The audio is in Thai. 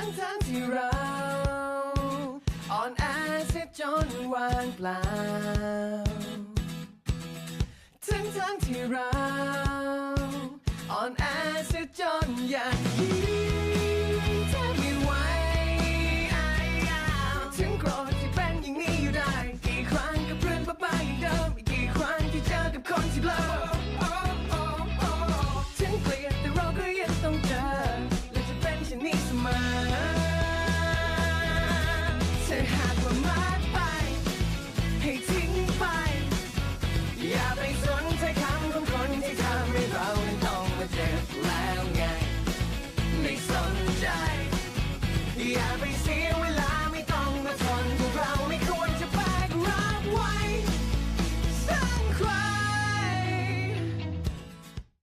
ทั้งทั้งที่เราอ่อนแอเสียจนวางเปล่าทั้งทั้งที่เราอ่อนแอเสียจนยาง ประมาทไป ให้ทิ้งไป อย่าไปสนใจคำของคนที่ทำให้เราต้องมาเจ็บแล้วไง ไม่สนใจ อย่าไปเสีย